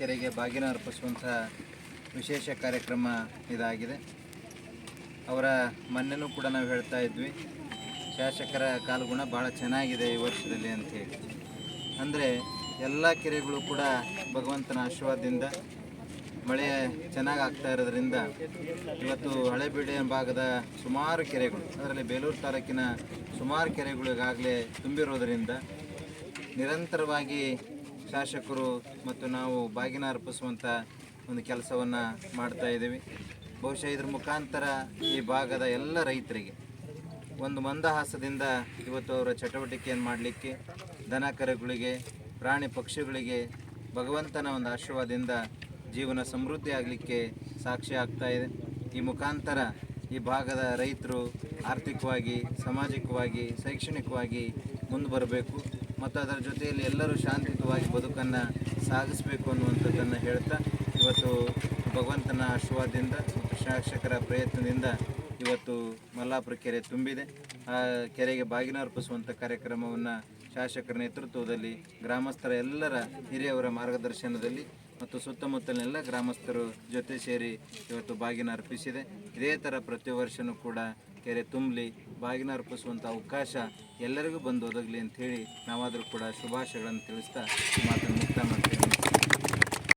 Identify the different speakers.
Speaker 1: ಕೆರೆಗೆ ಬಾಗಿನ ಅರ್ಪಿಸುವಂಥ ವಿಶೇಷ ಕಾರ್ಯಕ್ರಮ ಇದಾಗಿದೆ. ಅವರ ಮೊನ್ನೆನೂ ಕೂಡ ನಾವು ಹೇಳ್ತಾ ಇದ್ವಿ. ಶಾಸಕರ ಕಾಲುಗುಣ ಭಾಳ ಚೆನ್ನಾಗಿದೆ ಈ ವರ್ಷದಲ್ಲಿ ಅಂಥೇಳಿ. ಅಂದರೆ ಎಲ್ಲ ಕೆರೆಗಳು ಕೂಡ ಭಗವಂತನ ಆಶೀರ್ವಾದದಿಂದ ಮಳೆ ಚೆನ್ನಾಗಿ ಆಗ್ತಾ ಇರೋದ್ರಿಂದ ಇವತ್ತು ಹಳೆಬೀಡು ಭಾಗದ ಸುಮಾರು ಕೆರೆಗಳು, ಅದರಲ್ಲಿ ಬೇಲೂರು ತಾಲೂಕಿನ ಸುಮಾರು ಕೆರೆಗಳಿಗಾಗಲೇ ತುಂಬಿರೋದರಿಂದ ನಿರಂತರವಾಗಿ ಶಾಸಕರು ಮತ್ತು ನಾವು ಬಾಗಿನ ಅರ್ಪಿಸುವಂಥ ಒಂದು ಕೆಲಸವನ್ನು ಮಾಡ್ತಾ ಇದ್ದೀವಿ. ಬಹುಶಃ ಇದ್ರ ಮುಖಾಂತರ ಈ ಭಾಗದ ಎಲ್ಲ ರೈತರಿಗೆ ಒಂದು ಮಂದಹಾಸದಿಂದ ಇವತ್ತು ಅವರ ಚಟುವಟಿಕೆಯನ್ನು ಮಾಡಲಿಕ್ಕೆ, ದನ ಕರುಗಳಿಗೆ, ಪ್ರಾಣಿ ಪಕ್ಷಿಗಳಿಗೆ ಭಗವಂತನ ಒಂದು ಆಶೀರ್ವಾದದಿಂದ ಜೀವನ ಸಮೃದ್ಧಿ ಆಗಲಿಕ್ಕೆ ಸಾಕ್ಷಿ ಆಗ್ತಾ ಇದೆ. ಈ ಮುಖಾಂತರ ಈ ಭಾಗದ ರೈತರು ಆರ್ಥಿಕವಾಗಿ, ಸಾಮಾಜಿಕವಾಗಿ, ಶೈಕ್ಷಣಿಕವಾಗಿ ಮುಂದೆ ಬರಬೇಕು. ಮತ್ತು ಅದರ ಜೊತೆಯಲ್ಲಿ ಎಲ್ಲರೂ ಶಾಂತಿಯುತವಾಗಿ ಬದುಕನ್ನು ಸಾಗಿಸಬೇಕು ಅನ್ನುವಂಥದ್ದನ್ನು ಹೇಳ್ತಾ ಇವತ್ತು ಭಗವಂತನ ಆಶೀರ್ವಾದದಿಂದ ಶಾಸಕರ ಪ್ರಯತ್ನದಿಂದ ಇವತ್ತು ಮಲ್ಲಾಪುರ ಕೆರೆ ತುಂಬಿದೆ. ಆ ಕೆರೆಗೆ ಬಾಗಿನ ಅರ್ಪಿಸುವಂಥ ಕಾರ್ಯಕ್ರಮವನ್ನು ಶಾಸಕರ ನೇತೃತ್ವದಲ್ಲಿ ಗ್ರಾಮಸ್ಥರ ಎಲ್ಲರ ಹಿರಿಯವರ ಮಾರ್ಗದರ್ಶನದಲ್ಲಿ ಮತ್ತು ಸುತ್ತಮುತ್ತಲಿನೆಲ್ಲ ಗ್ರಾಮಸ್ಥರು ಜೊತೆ ಸೇರಿ ಇವತ್ತು ಬಾಗಿನ ಅರ್ಪಿಸಿದೆ. ಇದೇ ಥರ ಪ್ರತಿ ವರ್ಷವೂ ಕೂಡ ಕೆರೆ ತುಂಬಲಿ ಬಾಗಿನ ಅರ್ಪಿಸುವಂಥ ಅವಕಾಶ ಎಲ್ಲರಿಗೂ ಬಂದು ಒದಗಲಿ ಅಂಥೇಳಿ ನಾವಾದರೂ ಕೂಡ ಶುಭಾಶಯಗಳನ್ನು ತಿಳಿಸ್ತಾ ಮಾತನ್ನು ಮುಕ್ತ ಮಾಡ್ತೇವೆ.